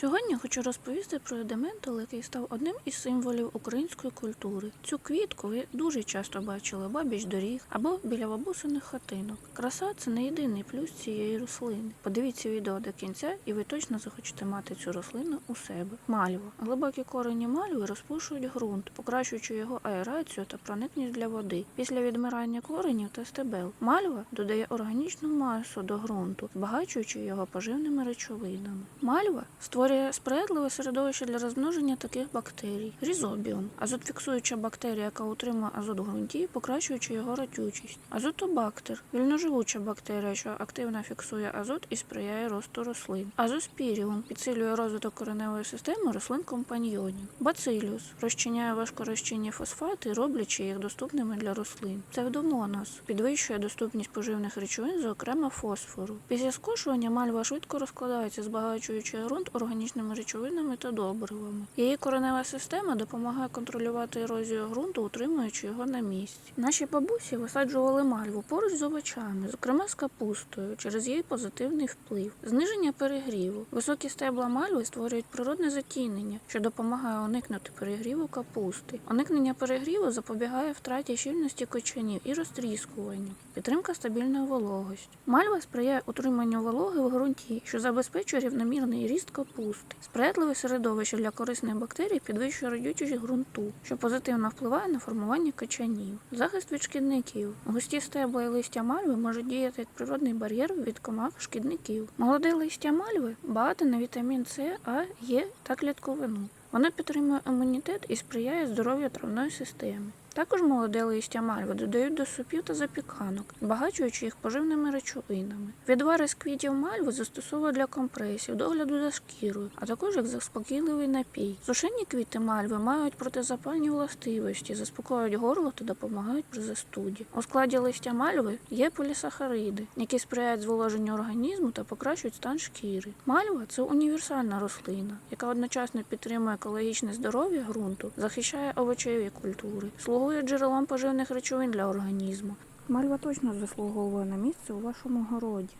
Сьогодні хочу розповісти про едементал, який став одним із символів української культури. Цю квітку ви дуже часто бачили бабіч доріг або біля бабусиних хатинок. Краса це не єдиний плюс цієї рослини. Подивіться відео до кінця, і ви точно захочете мати цю рослину у себе. Мальва. Глибокі корені мальви розпушують ґрунт, покращуючи його аерацію та проникність для води. Після відмирання коренів та стебел мальва додає органічну масу до ґрунту, збагачуючи його поживними речовинами. Мальва створює сприятливе середовище для розмноження таких бактерій. Різобіум азотфіксуюча бактерія, яка утримує азот у ґрунті, покращуючи його родючість. Азотобактер вільноживуча бактерія, що активно фіксує азот і сприяє росту рослин. Азоспіріум підсилює розвиток кореневої системи рослин компаньйонів. Бациліус розчиняє важкорозчинні фосфати, роблячи їх доступними для рослин. Псевдомонос підвищує доступність поживних речовин, зокрема фосфору. Після скошування мальва швидко розкладається, збагачуючи ґрунт органічними речовинами та добривами. Її коренева система допомагає контролювати ерозію ґрунту, утримуючи його на місці. Наші бабусі висаджували мальву поруч з овочами, зокрема з капустою, через її позитивний вплив. Зниження перегріву. Високі стебла мальви створюють природне затінення, що допомагає уникнути перегріву капусти. Уникнення перегріву запобігає втраті щільності кочанів і розтріскуванню. Підтримка стабільної вологості. Мальва сприяє утриманню вологи в ґрунті, що забезпечує рівномірний ріст капусти. Сприятливе середовище для корисних бактерій підвищує родючість ґрунту, що позитивно впливає на формування качанів. Захист від шкідників. Густі стебла і листя мальви можуть діяти як природний бар'єр від комах шкідників. Молоде листя мальви багате на вітамін С, А, Е та клітковину. Воно підтримує імунітет і сприяє здоров'ю травної системи. Також молоде листя мальви додають до супів та запіканок, збагачуючи їх поживними речовинами. Відвари з квітів мальви застосовують для компресів, догляду за шкірою, а також як заспокійливий напій. Сушені квіти мальви мають протизапальні властивості, заспокоюють горло та допомагають при застуді. У складі листя мальви є полісахариди, які сприяють зволоженню організму та покращують стан шкіри. Мальва це універсальна рослина, яка одночасно підтримує екологічне здоров'я ґрунту, захищає овочеві культури, слугує джерелом поживних речовин для організму. Мальва точно заслуговує на місце у вашому городі.